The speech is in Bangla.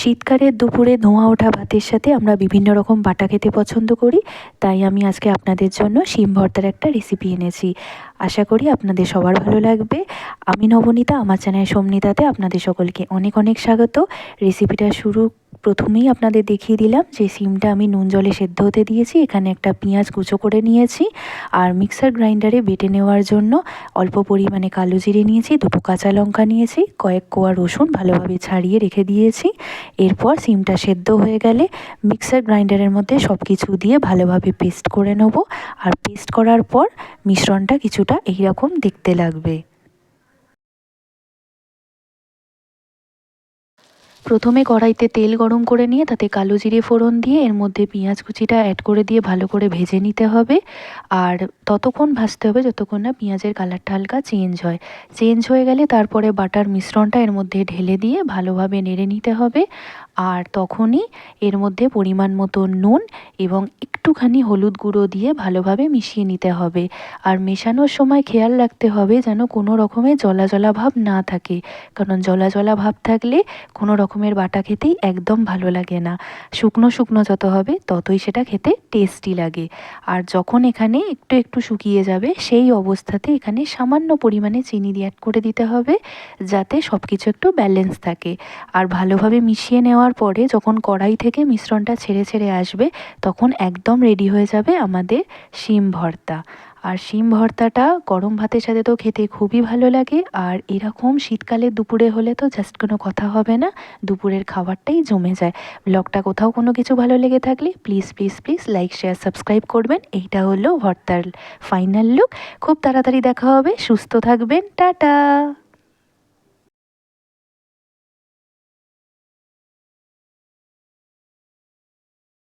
শীতকালের দুপুরে ধোঁয়া ওঠা ভাতের সাথে আমরা বিভিন্ন রকম বাটা খেতে পছন্দ করি, তাই আমি আজকে আপনাদের জন্য শিম ভর্তার একটা রেসিপি এনেছি। আশা করি আপনাদের সবার ভালো লাগবে। আমি নবনীতা, আমার চ্যানেল সোমনিতাতে আপনাদের সকলকে অনেক অনেক স্বাগত। রেসিপিটা শুরু প্রথমেই আপনাদের দেখিয়ে দিলাম যে সিমটা আমি নুন জলে সেদ্ধ হতে দিয়েছি, এখানে একটা পেঁয়াজ কুচো করে নিয়েছি আর মিক্সার গ্রাইন্ডারে বেটে নেওয়ার জন্য অল্প পরিমাণে কালো জিরে নিয়েছি, দুটো কাঁচা লঙ্কা নিয়েছি, কয়েক কোয়া রসুন ভালোভাবে ছাড়িয়ে রেখে দিয়েছি। এরপর সিমটা সেদ্ধ হয়ে গেলে মিক্সার গ্রাইন্ডারের মধ্যে সব কিছু দিয়ে ভালোভাবে পেস্ট করে নেব। আর পেস্ট করার পর মিশ্রণটা কিছুটা এইরকম দেখতে লাগবে। প্রথমে কড়াইতে তেল গরম করে নিয়ে তাতে কালো জিরে ফোড়ন দিয়ে এর মধ্যে পেঁয়াজ কুচিটা অ্যাড করে দিয়ে ভালো করে ভেজে নিতে হবে। আর ততক্ষণ ভাজতে হবে যতক্ষণ না পেঁয়াজের কালারটা হালকা চেঞ্জ হয়। চেঞ্জ হয়ে গেলে তারপরে বাটার মিশ্রণটা এর মধ্যে ঢেলে দিয়ে ভালোভাবে নেড়ে নিতে হবে। আর তখনই এর মধ্যে পরিমাণ মতো নুন এবং একটুখানি হলুদ গুঁড়ো দিয়ে ভালোভাবে মিশিয়ে নিতে হবে। আর মেশানোর সময় খেয়াল রাখতে হবে যেন কোনো রকমের জলা জলা ভাব না থাকে। কারণ জলা জলা ভাব থাকলে কোনো রকমের বাটা খেতেই একদম ভালো লাগে না। শুকনো শুকনো যত হবে, ততই সেটা খেতে টেস্টি লাগে। আর যখন এখানে একটু একটু শুকিয়ে যাবে, সেই অবস্থাতে এখানে সামান্য পরিমাণে চিনি দিয়ে অ্যাড করে দিতে হবে, যাতে সব কিছু একটু ব্যালেন্স থাকে। আর ভালোভাবে মিশিয়ে নেওয়ার পরে যখন কড়াই থেকে মিশ্রণটা ছেড়ে ছেড়ে আসবে, তখন একদম রেডি হয়ে যাবে আমাদের শিম ভর্তা। আর শিম ভর্তাটা গরম ভাতের সাথে তো খেতে খুবই ভালো লাগে। আর এরকম শীতকালে দুপুরে হলে তো জাস্ট কোনো কথা হবে না, দুপুরের খাবারটাই জমে যায়। ব্লগটা কোথাও কোনো কিছু ভালো লেগে থাকলে please please please like share subscribe করবেন। এইটা হলো ভর্তার ফাইনাল লুক খুব তাড়াতাড়ি দেখা হবে, সুস্থ থাকবেন। টাটা!